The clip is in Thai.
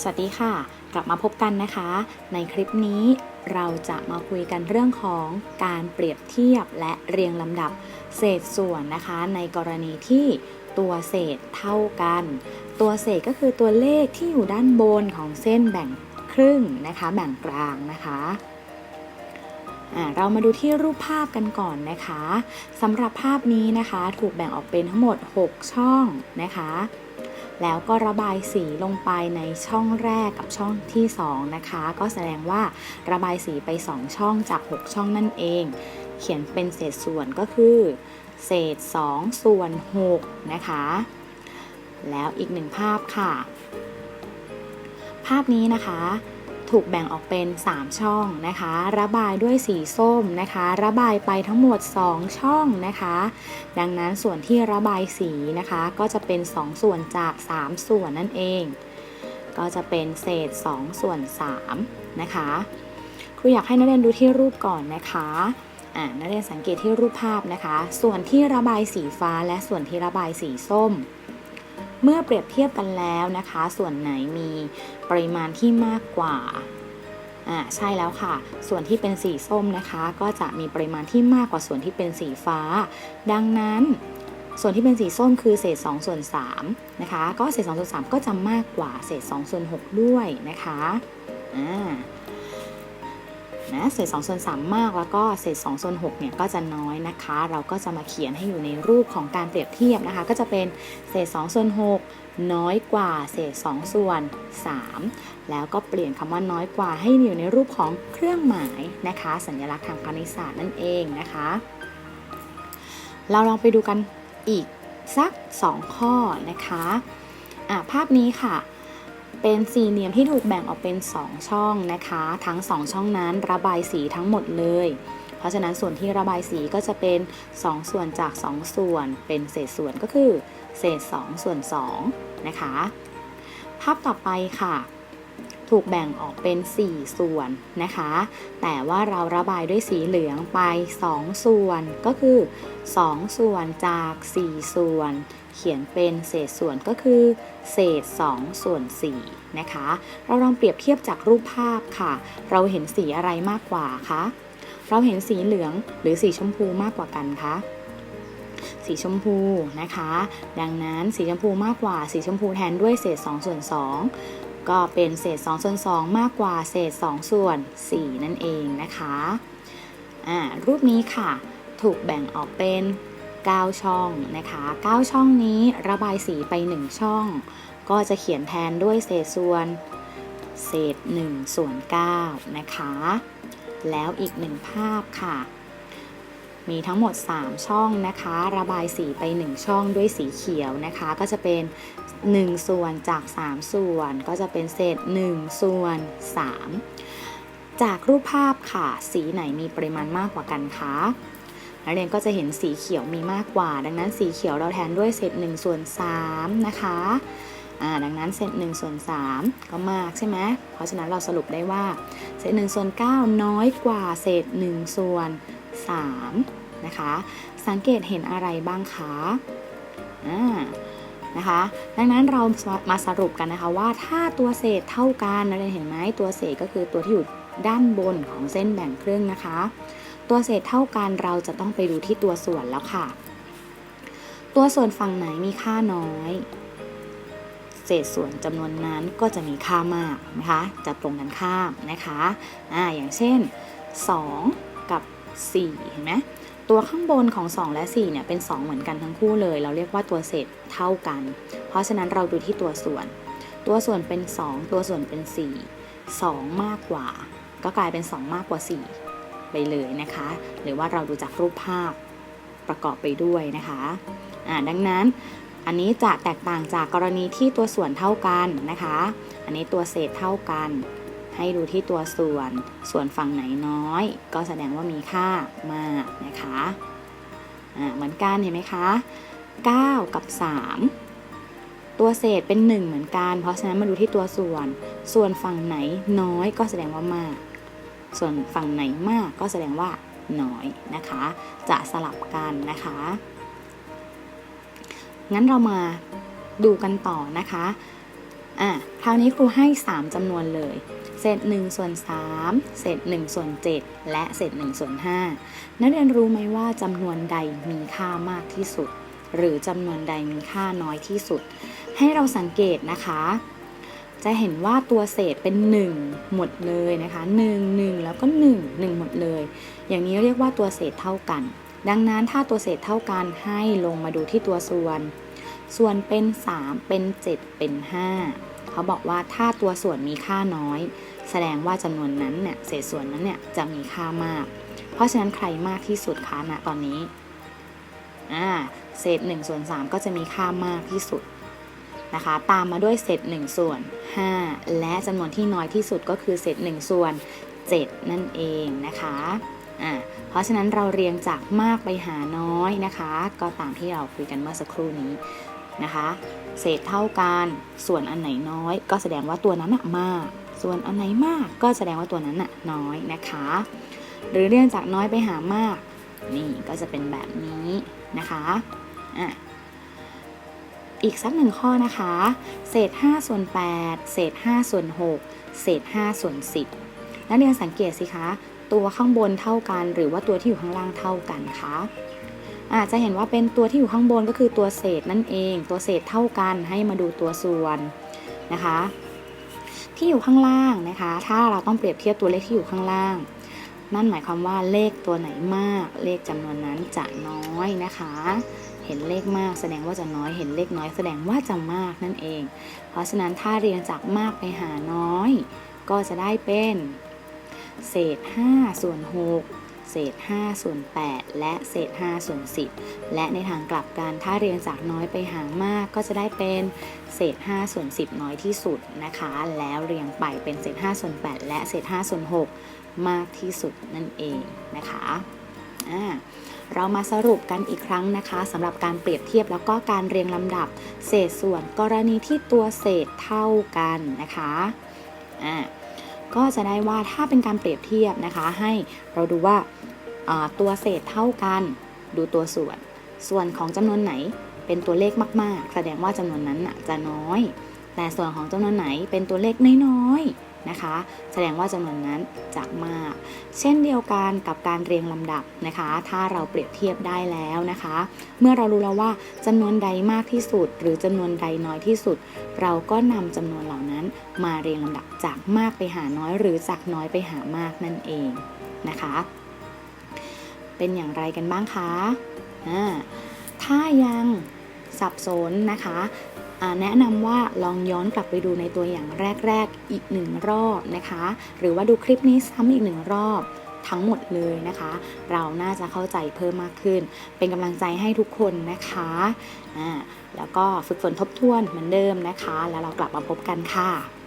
สวัสดีค่ะ กลับมาพบกันนะคะ ในคลิปนี้เราจะมาคุยกันเรื่องของการเปรียบเทียบและเรียงลำดับเศษส่วนนะคะ ในกรณีที่ตัวเศษเท่ากัน ตัวเศษก็คือตัวเลขที่อยู่ด้านบนของเส้นแบ่งครึ่งนะคะ แบ่งกลางนะคะอ่าเรามาดูที่รูปภาพกันก่อนนะคะสำหรับภาพนี้นะคะ ถูกแบ่งออกเป็นทั้งหมด 6 ช่องนะคะ แล้วก็ระบายสีลงไปในช่องแรกกับช่องที่ 2 นะคะ ก็แสดงว่าระบายสีไป 2 ช่องจาก 6 ช่องนั่นเอง เขียนเป็นเศษส่วนก็คือ เศษ 2 ส่วน 6 นะคะ แล้วอีกหนึ่งภาพค่ะ ภาพนี้นะคะ ถูกแบ่งออกเป็น 3 ช่องนะคะ ระบายด้วยสีส้มนะคะ ระบายไปทั้งหมด 2 ช่องนะคะ ดังนั้นส่วนที่ระบายสีนะคะ ก็จะเป็น 2 ส่วนจาก 3 ส่วนนั่นเอง ก็จะเป็นเศษ 2 ส่วน 3 นะคะ ครูอยากให้นักเรียนดูที่รูปก่อนนะคะนักเรียนสังเกตที่รูปภาพนะคะ ส่วนที่ระบายสีฟ้าและส่วนที่ระบายสีส้ม เมื่อเปรียบเทียบกันแล้วนะคะ ส่วนไหนมีปริมาณที่มากกว่าอ่าใช่แล้วค่ะ ส่วนที่เป็นสีส้มนะคะ ก็จะมีปริมาณที่มากกว่าส่วนที่เป็นสีฟ้า ดังนั้นส่วนที่เป็นสีส้มคือเศษ2ส่วน3นะคะ ก็เศษ2ส่วน3ก็จะมากกว่าเศษ2ส่วน6ด้วยนะคะอ่า นะเศษ2ส่วน3มาก แล้วก็เศษ2ส่วน6เนี่ยก็จะน้อยนะคะ เราก็จะมาเขียนให้อยู่ในรูปของการเปรียบเทียบนะคะ ก็จะเป็นเศษ2ส่วน6น้อยกว่าเศษ2ส่วน 3 แล้วก็เปลี่ยนคำว่าน้อยกว่าให้อยู่ในรูปของเครื่องหมายนะคะ สัญลักษณ์ทางคณิตศาสตร์นั่นเองนะคะ เราลองไปดูกันอีกสัก 2 ข้อนะคะะภาพนี้ค่ะ เป็นสี่เหลี่ยมที่ถูกแบ่งออกเป็น 2 ช่องนะคะ ทั้ง 2 ช่องนั้นระบายสีทั้งหมดเลย เพราะฉะนั้นส่วนที่ระบายสีก็จะเป็น 2 ส่วนจาก 2 ส่วน เป็นเศษส่วนก็คือ เศษ 2 ส่วน2นะคะ ภาพต่อไปค่ะ ถูกแบ่งออกเป็น 4 ส่วนนะคะ แต่ว่าเราระบายด้วยสีเหลืองไป 2 ส่วนก็คือ 2 ส่วนจาก 4 ส่วน เขียนเป็นเศษส่วนก็คือ เศษ 2 ส่วน4นะคะ เราลองเปรียบเทียบจากรูปภาพค่ะ เราเห็นสีอะไรมากกว่าคะเราเห็นสีเหลืองหรือสีชมพูมากกว่ากันคะสีชมพูนะคะ ดังนั้นสีชมพูมากกว่า สีชมพูแทนด้วยเศษ2ส่วน2ก็เป็นเศษ2ส่วน2มากกว่าเศษ2ส่วน4นั่นเองนะคะรูปนี้ค่ะ ถูกแบ่งออกเป็น 9 ช่องนะคะ 9 ช่องนี้ระบายสีไป 1 ช่อง ก็จะเขียนแทนด้วยเศษส่วน เศษ1ส่วน9นะคะ แล้วอีกหนึ่งภาพค่ะ มีทั้งหมด 3 ช่องนะคะ ระบายสีไป 1 ช่องด้วยสีเขียวนะคะ ก็จะเป็น1 ส่วนจาก 3 ส่วนก็จะเป็นเศษ 1 ส่วน 3 จากรูปภาพค่ะ สีไหนมีปริมาณมากกว่ากันคะ นักเรียนก็จะเห็นสีเขียวมีมากกว่า ดังนั้นสีเขียวเราแทนด้วยเศษ1ส่วน3นะคะดังนั้นเศษ1ส่วน3ก็มากใช่ไหมเพราะฉะนั้นเราสรุปได้ว่าเศษ1ส่วน9น้อยกว่าเศษ1ส่วน3นะคะสังเกตเห็นอะไรบ้างคะอ่านะคะดังนั้นเรามาสรุปกันนะคะว่าถ้าตัวเศษเท่ากันนักเรียนเห็นไหมตัวเศษก็คือตัวที่อยู่ด้านบนของเส้นแบ่งครึ่งนะคะ ตัวเศษเท่ากันเราจะต้องไปดูที่ตัวส่วนแล้วค่ะ ตัวส่วนฝั่งไหนมีค่าน้อย เศษส่วนจำนวนนั้นก็จะมีค่ามากนะคะ จะตรงกันข้ามนะคะอ่าอย่างเช่น 2 กับ 4 เห็นไหมตัวข้างบนของ 2 และ 4 เนี่ยเป็น 2 เหมือนกันทั้งคู่เลย เราเรียกว่าตัวเศษเท่ากัน เพราะฉะนั้นเราดูที่ตัวส่วน ตัวส่วนเป็น 2 ตัวส่วนเป็น 4 2 มากกว่า ก็กลายเป็น 2 มากกว่า 4 ไปเลยนะคะ หรือว่าเราดูจากรูปภาพประกอบไปด้วยนะคะดังนั้นอันนี้จะแตกต่างจากกรณีที่ตัวส่วนเท่ากันนะคะ อันนี้ตัวเศษเท่ากัน ให้ดูที่ตัวส่วน ส่วนฝั่งไหนน้อย ก็แสดงว่ามีค่ามากนะคะอ่าเหมือนกันเห็นไหมคะ 9 กับ 3 ตัวเศษเป็น 1 เหมือนกัน เพราะฉะนั้นมาดูที่ตัวส่วน ส่วนฝั่งไหนน้อยก็แสดงว่ามาก ส่วนฝั่งไหนมากก็แสดงว่าน้อยนะคะ จะสลับกันนะคะ งั้นเรามาดูกันต่อนะคะอะคราวนี้ครูให้ 3จำนวนเลย เศษ1ส่วน3เศษ1ส่วน7และเศษ1ส่วน5นักเรียนรู้ไหมว่าจำนวนใดมีค่ามากที่สุด หรือจำนวนใดมีค่าน้อยที่สุด ให้เราสังเกตนะคะ จะเห็นว่าตัวเศษเป็น 1 หมดเลยนะคะ1 1 แล้วก็ 1 1 หมดเลย อย่างนี้เรียกว่าตัวเศษเท่ากัน ดังนั้นถ้าตัวเศษเท่ากันให้ลงมาดูที่ตัวส่วน ส่วนเป็น 3 เป็น 7 เป็น 5 เขาบอกว่าถ้าตัวส่วนมีค่าน้อย แสดงว่าจำนวนนั้นเนี่ยเศษส่วนนั้นเนี่ยจะมีค่ามาก เพราะฉะนั้นใครมากที่สุดคะณตอนนี้อ่าเศษ1ส่วน3ก็จะมีค่ามากที่สุด นะคะ ตามมาด้วยเศษ1ส่วน 5 และจำนวนที่น้อยที่สุดก็คือเศษ1ส่วน 7 นั่นเองนะคะอ่าเพราะฉะนั้นเราเรียงจากมากไปหาน้อยนะคะ ก็ตามที่เราคุยกันเมื่อสักครู่นี้นะคะ เศษเท่ากันส่วนอันไหนน้อย ก็แสดงว่าตัวนั้นมาก ส่วนอันไหนมากก็แสดงว่าตัวนั้นน้อยนะคะ หรือเรียงจากน้อยไปหามาก นี่ก็จะเป็นแบบนี้นะคะอะ อีกสักหนึ่งข้อนะคะ เศษ5ส่วน8เศษ5ส่วน6เศษ5ส่วน10 นักเรียนสังเกตสิคะ ตัวข้างบนเท่ากัน หรือว่าตัวที่อยู่ข้างล่างเท่ากันคะอาจจะเห็นว่าเป็นตัวที่อยู่ข้างบนก็คือตัวเศษนั่นเอง ตัวเศษเท่ากันให้มาดูตัวส่วนนะคะ ที่อยู่ข้างล่างนะคะ ถ้าเราต้องเปรียบเทียบตัวเลขที่อยู่ข้างล่าง นั่นหมายความว่าเลขตัวไหนมาก เลขจำนวนนั้นจะน้อยนะคะ เห็นเลขมากแสดงว่าจะน้อย เห็นเลขน้อยแสดงว่าจะมากนั่นเอง เพราะฉะนั้นถ้าเรียงจากมากไปหาน้อย ก็จะได้เป็น เศษ 5 ส่วน 6 เศษ 5 ส่วน 8 และเศษ 5 ส่วน 10 และในทางกลับกันถ้าเรียงจากน้อยไปหามาก ก็จะได้เป็นเศษ 5 ส่วน 10 น้อยที่สุดนะคะ แล้วเรียงไปเป็นเศษ 5 ส่วน 8 และเศษ 5 ส่วน 6 มากที่สุดนั่นเองนะคะอ่า เรามาสรุปกันอีกครั้งนะคะสำหรับการเปรียบเทียบแล้วก็การเรียงลำดับ เศษส่วนกรณีที่ตัวเศษเท่ากันนะคะอ่าก็จะได้ว่าถ้าเป็นการเปรียบเทียบนะคะ ให้เราดูว่าตัวเศษเท่ากัน ดูตัวส่วน ส่วนของจำนวนไหนเป็นตัวเลขมาก ๆ แสดงว่าจำนวนนั้นจะน้อย แต่ส่วนของจำนวนไหนเป็นตัวเลขน้อยๆ นะคะ แสดงว่าจำนวนนั้นจะมาก เช่นเดียวกันกับการเรียงลำดับนะคะ ถ้าเราเปรียบเทียบได้แล้วนะคะ เมื่อเรารู้แล้วว่าจำนวนใดมากที่สุด หรือจำนวนใดน้อยที่สุด เราก็นำจำนวนเหล่านั้นมาเรียงลำดับจากมากไปหาน้อย หรือจากน้อยไปหามากนั่นเองนะคะ เป็นอย่างไรกันบ้างคะถ้ายังสับสนนะคะ แนะนำว่าลองย้อนกลับไปดูในตัวอย่างแรก ๆ อีกหนึ่งรอบนะคะ หรือว่าดูคลิปนี้ซ้ำอีกหนึ่งรอบทั้งหมดเลยนะคะ เราน่าจะเข้าใจเพิ่มมากขึ้น เป็นกำลังใจให้ทุกคนนะคะอ่าแล้วก็ฝึกฝนทบทวนเหมือนเดิมนะคะ แล้วเรากลับมาพบกันค่ะ